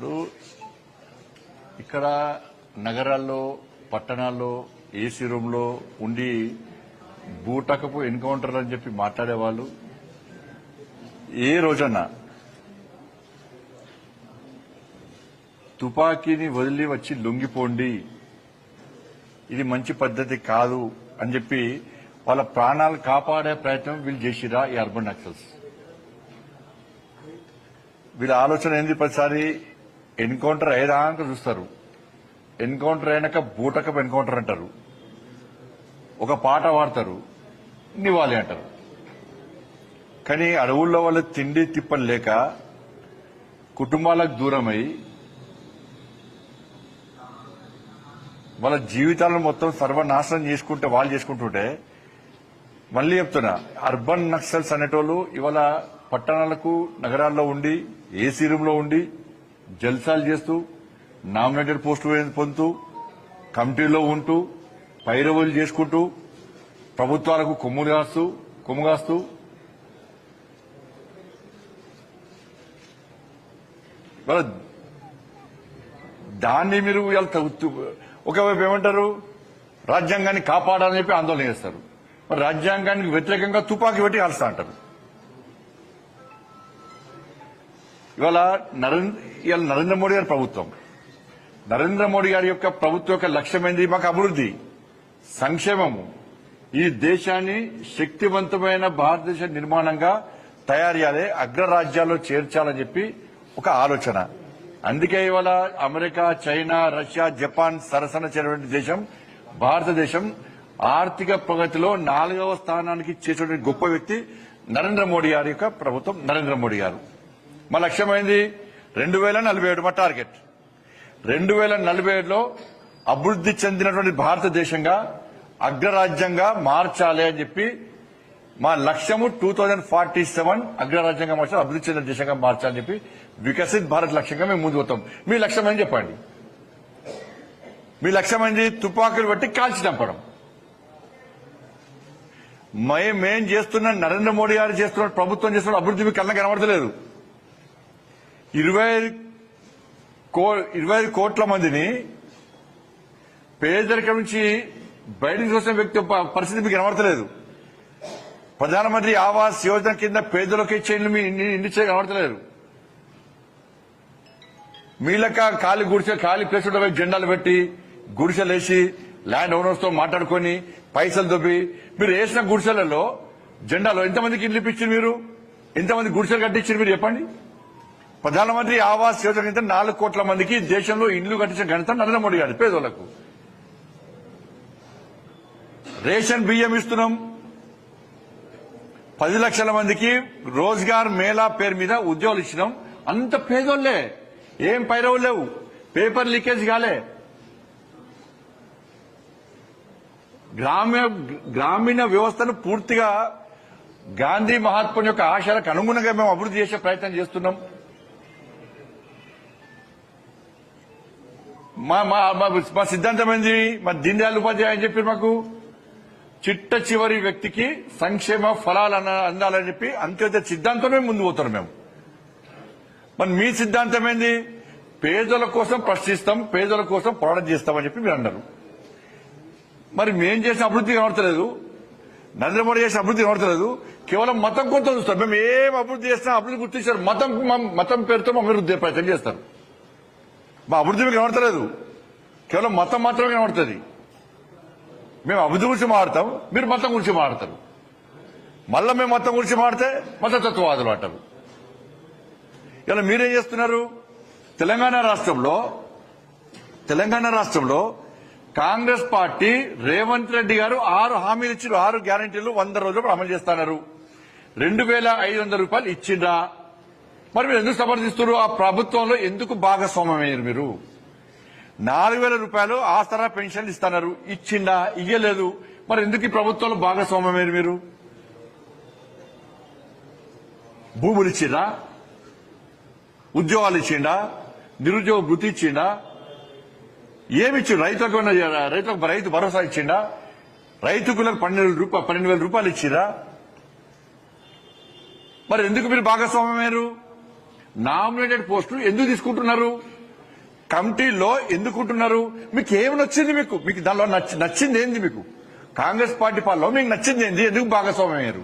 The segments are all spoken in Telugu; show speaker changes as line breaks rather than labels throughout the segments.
ఇప్పుడు ఇక్కడ నగరాల్లో పట్టణాల్లో ఏసీ రూమ్లో ఉండి బూటకపు ఎన్కౌంటర్ అని చెప్పి మాట్లాడేవాళ్ళు. ఏ రోజన్నా తుపాకీని వదిలి వచ్చి లొంగిపోండి. ఇది మంచి పద్ధతి కాదు అని చెప్పి వాళ్ళ ప్రాణాలు కాపాడే ప్రయత్నం వీళ్ళు చేసిరా ఈ అర్బన్ నక్సల్స్. వీళ్ళ ఆలోచన ఏంది ప్రతిసారి? ఎన్కౌంటర్ అయ్యేదాకా చూస్తారు. ఎన్కౌంటర్ అయినాక బూటకపు ఎన్కౌంటర్ అంటారు. ఒక పాట పాడతారు. నివాలి అంటారు. కానీ అడవుల్లో వాళ్ళు తిండి తిప్పలు లేక కుటుంబాలకు దూరమై వాళ్ళ జీవితాలను మొత్తం సర్వనాశనం చేసుకుంటే వాళ్ళు చేసుకుంటుంటే మళ్ళీ చెప్తున్నా అర్బన్ నక్సల్స్ అనేటోళ్ళు ఇవాళ పట్టణాలకు నగరాల్లో ఉండి ఏసీ రూమ్లో ఉండి జల్సాలు చేస్తూ నామినేటెడ్ పోస్టులు పొందుతూ కమిటీలో ఉంటూ పైరవులు చేసుకుంటూ ప్రభుత్వాలకు కొమ్ములు కాస్తూ కొమ్ము కాస్తూ దాన్ని మీరు ఇవాళ ఒకవైపు ఏమంటారు రాజ్యాంగాన్ని కాపాడాలని చెప్పి ఆందోళన చేస్తారు. మరి రాజ్యాంగానికి వ్యతిరేకంగా తుపాకీ పెట్టి కాల్స్తా అంటారు. ఇవాళ నరేంద్ర ఇవాళ నరేంద్ర మోడీ గారి ప్రభుత్వం. నరేంద్ర మోడీ గారి యొక్క ప్రభుత్వం యొక్క లక్ష్యం ఏంది మాకు అభివృద్ధి సంక్షేమము. ఈ దేశాన్ని శక్తివంతమైన భారతదేశ నిర్మాణంగా తయారు చేయాలి అగ్రరాజ్యాల్లో చేర్చాలని చెప్పి ఒక ఆలోచన. అందుకే ఇవాళ అమెరికా చైనా రష్యా జపాన్ సరసన చేరిన దేశం భారతదేశం ఆర్థిక ప్రగతిలో నాలుగవ స్థానానికి చేసిన గొప్ప వ్యక్తి నరేంద్ర మోడీ గారి యొక్క ప్రభుత్వం నరేంద్ర మోడీ గారు. మా లక్ష్యమైంది రెండు వేల నలభై ఏడు మా టార్గెట్. రెండు వేల నలభై ఏడులో అభివృద్ధి చెందినటువంటి భారతదేశంగా అగ్రరాజ్యంగా మార్చాలి అని చెప్పి మా లక్ష్యము టూ థౌజండ్ ఫార్టీ సెవెన్ అగ్రరాజ్యంగా మార్చాలి అభివృద్ధి చెందిన దేశంగా మార్చాలని చెప్పి వికసిత్ భారత్ లక్ష్యంగా మేము ముందు పోతాం మీ లక్ష్యం ఏం చెప్పండి? మీ లక్ష్యం ఏంది? తుపాకులు బట్టి కాల్చి చంపడం. మే- మేం చేస్తున్న నరేంద్ర మోడీ గారు చేస్తున్న ప్రభుత్వం చేస్తున్న అభివృద్ధి మీకు కళ్ళ కనబడతలేదు. ఇరవై ఐదు కో ఇరవై ఐదు కోట్ల మందిని పేదరికం నుంచి బయటకు చూసిన వ్యక్తి పరిస్థితి మీకు కనబడతలేదు. ప్రధానమంత్రి ఆవాస్ యోజన కింద పేదలకు ఇచ్చే ఇల్లు మీ ఇన్ని కనబడతలేదు. ఖాళీ గుడిసె ఖాళీ ప్లేస్ జెండాలు పెట్టి గుడిసెలేసి ల్యాండ్ ఓనర్స్తో మాట్లాడుకొని పైసలు దొబ్బి మీరు వేసిన గుడిసెలలో జెండాలో ఎంతమందికి ఇల్లు ఇప్పించారు మీరు? ఎంతమంది గుడిసెలు కట్టించారు మీరు చెప్పండి? ప్రధానమంత్రి ఆవాస్ యోజన కింద నాలుగు కోట్ల మందికి దేశంలో ఇండ్లు కట్టించిన ఘనత నరేంద్ర మోడీ గారు పేదోళ్ళకు. రేషన్ బియ్యం ఇస్తున్నాం. పది లక్షల మందికి రోజ్గార్ మేళా పేరు మీద ఉద్యోగాలు ఇచ్చినాం. అంత పేదోళ్ళే. ఏం పైరవు లేవు. పేపర్ లీకేజ్ కాలే. గ్రామ్య గ్రామీణ వ్యవస్థను పూర్తిగా గాంధీ మహాత్ముని యొక్క ఆశలకు అనుగుణంగా మేము అభివృద్ధి చేసే ప్రయత్నం చేస్తున్నాం. మా మా మా- మా సిద్ధాంతం ఏంది? మా దీన్ దయాళ్ ఉపాధ్యాయ అని చెప్పి మాకు? చిట్ట చివరి వ్యక్తికి సంక్షేమ ఫలాలు అందాలని చెప్పి అంత్యోదయ సిద్ధాంతమే ముందు పోతారు మేము. మరి మీ సిద్ధాంతం ఏంది? పేదల కోసం ప్రశ్నిస్తాం పేదల కోసం పోరాటం చేస్తామని చెప్పి మీరు అన్నారు. మరి మేం చేసిన అభివృద్ధి కనబడతలేదు. నరేంద్ర మోడీ చేసిన అభివృద్ధి కనబడతలేదు. కేవలం మతం కొంత చూస్తారు. మేము ఏం అభివృద్ధి చేసినా అభివృద్ధి గుర్తించారు. మతం మా- మతం పేరుతో మా అభివృద్ధి ప్రయత్నం చేస్తారు. మా అభివృద్ధి మీకు కనబడతలేదు. కేవలం మతం మాత్రమే కనబడుతుంది. మేము అభివృద్ధి గురించి మాడతాం మీరు మతం గురించి మాడతారు మళ్ళా మేము మతం గురించి మాడితే మతతత్వవాదులు అంటారు. ఇలా మీరేం చేస్తున్నారు? తెలంగాణ రాష్ట్రంలో తెలంగాణ రాష్ట్రంలో కాంగ్రెస్ పార్టీ రేవంత్ రెడ్డి గారు ఆరు హామీలు ఇచ్చారు ఆరు గ్యారంటీలు వంద రోజులు అమలు చేస్తున్నారు. రెండు వేల ఐదు వందల రూపాయలు ఇచ్చిండ్రా. మరి మీరు ఎందుకు సమర్థిస్తున్నారు? ఆ ప్రభుత్వంలో ఎందుకు భాగస్వామ్యమయ్యారు మీరు? నాలుగు వేల రూపాయలు ఆసరా పెన్షన్లు ఇస్తున్నారు. ఇచ్చిండా ఇయ్యలేదు. మరి ఎందుకు ఈ ప్రభుత్వంలో భాగస్వామ్యమయ్యారు మీరు? భూములు ఇచ్చిండా ఉద్యోగాలు ఇచ్చిండా? నిరుద్యోగ వృత్తి ఇచ్చిండా? ఇచ్చిండు రైతులకు రైతులకు రైతు భరోసా ఇచ్చిండా? రైతుకులకు పన్నెండు రూపాయలు పన్నెండు వేల రూపాయలు ఇచ్చిరా మరి ఎందుకు మీరు భాగస్వామ్యమయ్యారు? నామినేటెడ్ పోస్టులు ఎందుకు తీసుకుంటున్నారు? కమిటీలో ఎందుకుంటున్నారు మీకు ఏమి నచ్చింది మీకు? మీకు దానిలో నచ్చి నచ్చింది ఏంది మీకు? కాంగ్రెస్ పార్టీ పాలలో మీకు నచ్చింది ఏంది? ఎందుకు భాగస్వామ్యం అయ్యారు?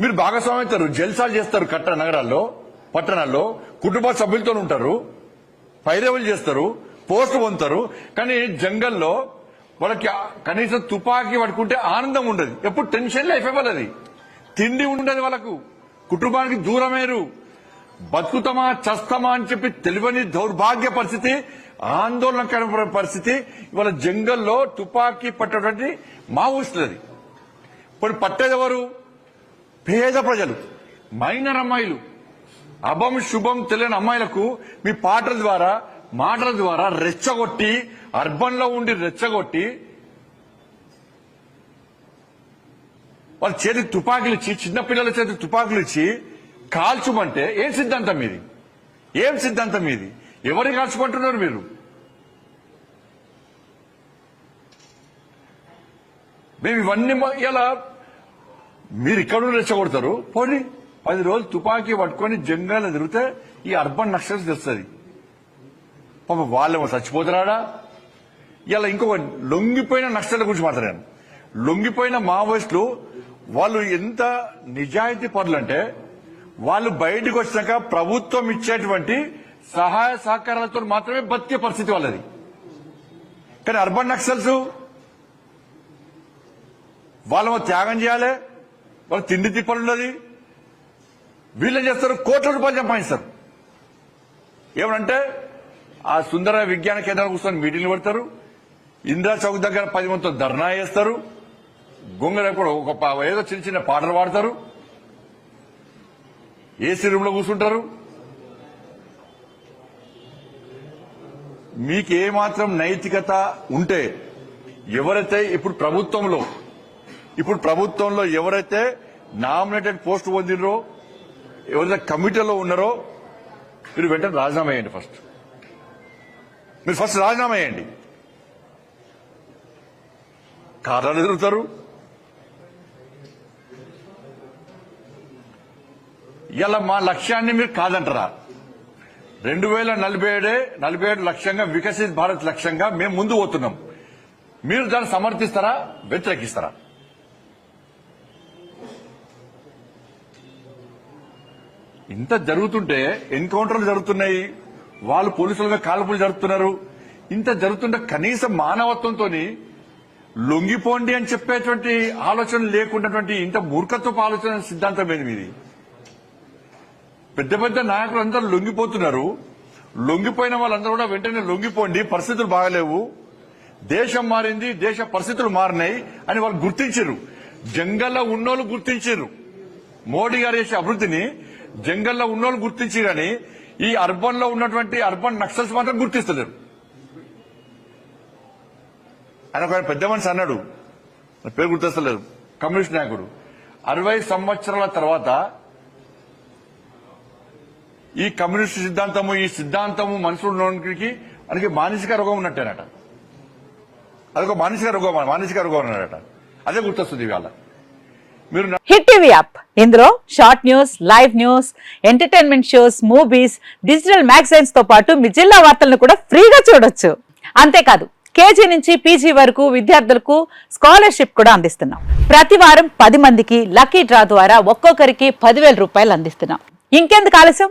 మీరు భాగస్వామ్యం అవుతారు జల్సాలు చేస్తారు కట్ట నగరాల్లో పట్టణాల్లో. కుటుంబ సభ్యులతో ఉంటారు. పైరేవులు చేస్తారు. పోస్టు పొందుతారు. కానీ జంగల్లో వాళ్ళకి కనీసం తుపాకీ పట్టుకుంటే ఆనందం ఉండదు. ఎప్పుడు టెన్షన్ లైఫ్ ఇవ్వాలి తిండి ఉండదు వాళ్ళకు. కుటుంబానికి దూరమేరు. బతుకుతామా చస్తామా అని చెప్పి తెలియని దౌర్భాగ్య పరిస్థితి ఆందోళనకర పరిస్థితి ఇవాళ జంగల్లో తుపాకీ పట్టేటువంటి మావోయిస్టులది ఇప్పుడు పట్టేదెవరు పేద ప్రజలు మైనర్ అమ్మాయిలు. అభం శుభం తెలియని అమ్మాయిలకు మీ పాటల ద్వారా మాటల ద్వారా రెచ్చగొట్టి అర్బన్లో ఉండి రెచ్చగొట్టి వాళ్ళ చేతికి తుపాకులు ఇచ్చి చిన్నపిల్లల చేతికి తుపాకులు ఇచ్చి కాల్చుమంటే ఏం సిద్ధాంతం మీది ఏం సిద్ధాంతం మీది ఎవరిని కాల్చుకుంటున్నారు మీరు? మేము ఇవన్నీ మ- ఇలా మీరు ఇక్కడ నుండి రెచ్చగొడతారు. పోనీ పది రోజులు తుపాకీ పట్టుకొని జంగాలు తిరిగితే ఈ అర్బన్ నక్సల్స్ తెస్తుంది పాప వాళ్ళేమో చచ్చిపోతున్నాడా ఇలా ఇంకొక లొంగిపోయిన నక్సల గురించి మాట్లాడాను. లొంగిపోయిన మావోయిస్టులు వాళ్ళు ఎంత నిజాయితీ పనులు అంటే వాళ్ళు బయటకు వచ్చినాక ప్రభుత్వం ఇచ్చేటువంటి సహాయ సహకారాలతో మాత్రమే బతికే పరిస్థితి వాళ్ళది. కానీ అర్బన్ నక్సల్స్ వాళ్ళు త్యాగం చేయాలి వాళ్ళు తిండి తిప్పలు ఉన్నది. వీళ్ళు చేస్తారు? కోట్ల రూపాయలు సంపాదిస్తారు. ఏమనంటే ఆ సుందర విజ్ఞాన కేంద్రం కూర్చొని మీటింగ్లు పెడతారు. ఇందిరా చౌక్ దగ్గర పది మందితో ధర్నా చేస్తారు. గొంగర కూడా ఒక ఏదో చిన్న చిన్న పాటలు పాడతారు. ఏసీ రూమ్లో కూర్చుంటారు? మీకు ఏమాత్రం నైతికత ఉంటే ఎవరైతే ఇప్పుడు ప్రభుత్వంలో ఇప్పుడు ప్రభుత్వంలో ఎవరైతే నామినేటెడ్ పోస్ట్ పొందినరో ఎవరైతే కమిటీలో ఉన్నారో మీరు వెంటనే రాజీనామా చేయండి ఫస్ట్. మీరు ఫస్ట్ రాజీనామా చేయండి. కారణాలు ఎదురుతారు. ఇలా మా లక్ష్యాన్ని మీరు కాదంటారా? రెండు వేల నలభై ఏడే నలభై ఏడు లక్ష్యంగా వికసిత్ భారత్ లక్ష్యంగా మేము ముందు పోతున్నాం. మీరు దాన్ని సమర్థిస్తారా? వ్యతిరేకిస్తారా? ఇంత జరుగుతుంటే ఎన్కౌంటర్లు జరుగుతున్నాయి వాళ్ళు పోలీసులుగా కాల్పులు జరుపుతున్నారు. ఇంత జరుగుతుంటే కనీసం మానవత్వంతో లొంగిపోండి అని చెప్పేటువంటి ఆలోచన లేకున్నటువంటి ఇంత మూర్ఖత్వపు ఆలోచన సిద్ధాంతం ఏంది మీది? పెద్ద పెద్ద నాయకులు అందరూ లొంగిపోతున్నారు. లొంగిపోయిన వాళ్ళందరూ కూడా వెంటనే లొంగిపోండి. పరిస్థితులు బాగలేవు. దేశం మారింది దేశ పరిస్థితులు మారినాయి అని వాళ్ళు గుర్తించారు. జంగల్లో ఉన్నోళ్ళు గుర్తించారు. మోడీ గారు చేసే అభివృద్ధిని జంగల్లో ఉన్నోళ్ళు గుర్తించి కానీ ఈ అర్బన్లో ఉన్నటువంటి అర్బన్ నక్సల్స్ మాత్రం గుర్తిస్తలేరు. ఆయన ఒక పెద్ద మనిషి అన్నాడు పేరు గుర్తిస్తలేదు. కమ్యూనిస్ట్ నాయకుడు. అరవై సంవత్సరాల తర్వాత ఈ కమ్యూనిస్ట్ సిద్ధాంతము ఈ సిద్ధాంతము మనుషులకి మనకి మానసిక రోగం ఉన్నట్టేనట. అదొక మానసిక రోగం మానసిక రోగం అన్నాడట అదే గుర్తొస్తుంది ఇవాళ. మీరు
హిట్ టీవీ యాప్. ఇందులో short news live news entertainment shows movies digital మ్యాగజైన్స్తో పాటు మీ జిల్లా వార్తలను కూడా ఫ్రీగా చూడొచ్చు. అంతేకాదు కేజీ నుంచి పీజీ వరకు విద్యార్థులకు స్కాలర్షిప్ కూడా అందిస్తున్నాం. ప్రతి వారం పది మందికి లక్కీ డ్రా ద్వారా ఒక్కొక్కరికి పదివేల రూపాయలు అందిస్తున్నాం. ఇంకెందుకు ఆలస్యం?